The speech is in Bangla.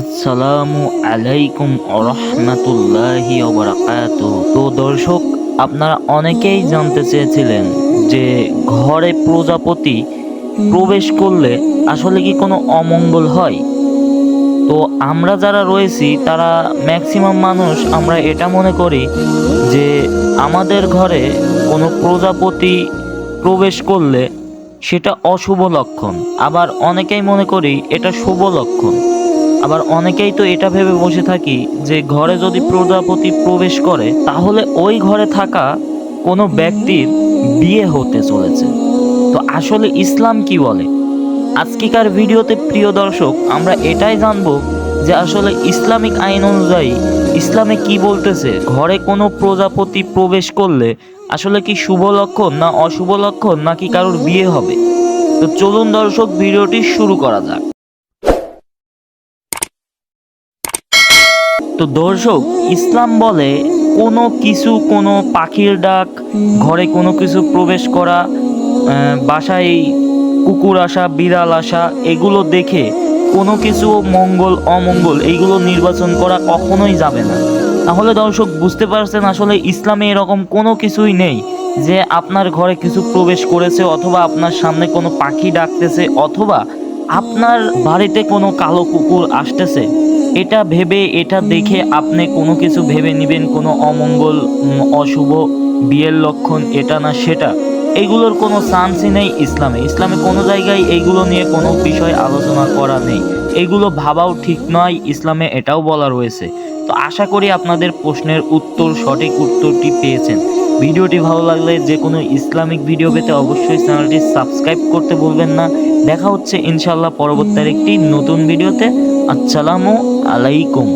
আসসালামু আলাইকুম রহমাতুল্লাহি বারাকাত তো দর্শক, আপনারা অনেকেই জানতে চেয়েছিলেন যে ঘরে প্রজাপতি প্রবেশ করলে আসলে কি কোনো অমঙ্গল হয়? তো আমরা যারা রয়েছি, তারা ম্যাক্সিমাম মানুষ, আমরা এটা মনে করি যে আমাদের ঘরে কোনো প্রজাপতি প্রবেশ করলে সেটা অশুভ লক্ষণ। আবার অনেকেই মনে করি এটা শুভ লক্ষণ। আবার অনেকেই তো এটা ভেবে বসে থাকি যে ঘরে যদি প্রজাপতি প্রবেশ করে, তাহলে ওই ঘরে থাকা কোনো ব্যক্তির বিয়ে হতে চলেছে। তো আসলে ইসলাম কি বলে? আজকেকার ভিডিওতে প্রিয় দর্শক, আমরা এটাই জানব যে আসলে ইসলামিক আইন অনুযায়ী ইসলামে কি বলতেছে? ঘরে কোনো প্রজাপতি প্রবেশ করলে আসলে কি শুভ লক্ষণ না অশুভ লক্ষণ নাকি কারোর বিয়ে হবে? তো চলুন দর্শক, ভিডিওটি শুরু করা যাক। তো দর্শক, ইসলাম বলে কোনো কিছু কোনো পাখির ডাক, ঘরে কোনো কিছু প্রবেশ করা বাসায় কুকুর আসা, বিড়াল আসা, এগুলো দেখে কোনো কিছু মঙ্গল, অমঙ্গল, এইগুলো নির্বাচন করা কখনোই যাবে না। তাহলে দর্শক, বুঝতে পারছেন আসলে ইসলামে এরকম কোনো কিছুই নেই যে আপনার ঘরে কিছু প্রবেশ করেছে অথবা আপনার সামনে কোনো পাখি ডাকতেছে অথবা আপনার বাড়িতে কোনো কালো কুকুর আসতেছে। এটা ভেবে, এটা দেখে আপনি কোনো কিছু ভেবে নেবেন, কোনো অমঙ্গল অশুভ বিয়ের লক্ষণ, এটা না সেটা। এগুলোর কোনো চান্সই নেই ইসলামে। ইসলামে কোনো জায়গায় এইগুলো নিয়ে কোনো বিষয় আলোচনা করা নেই। এগুলো ভাবাও ঠিক নয়, ইসলামে এটাও বলা রয়েছে। তো আশা করি আপনাদের প্রশ্নের উত্তর, সঠিক উত্তরটি পেয়েছেন। ভিডিওটি ভালো লাগলে যে কোনো ইসলামিক ভিডিও পেতে অবশ্যই চ্যানেলটি সাবস্ক্রাইব করতে ভুলবেন না। দেখা হচ্ছে ইনশাল্লাহ পরবর্তী একটি নতুন ভিডিওতে। আসসালামু আলাইকুম।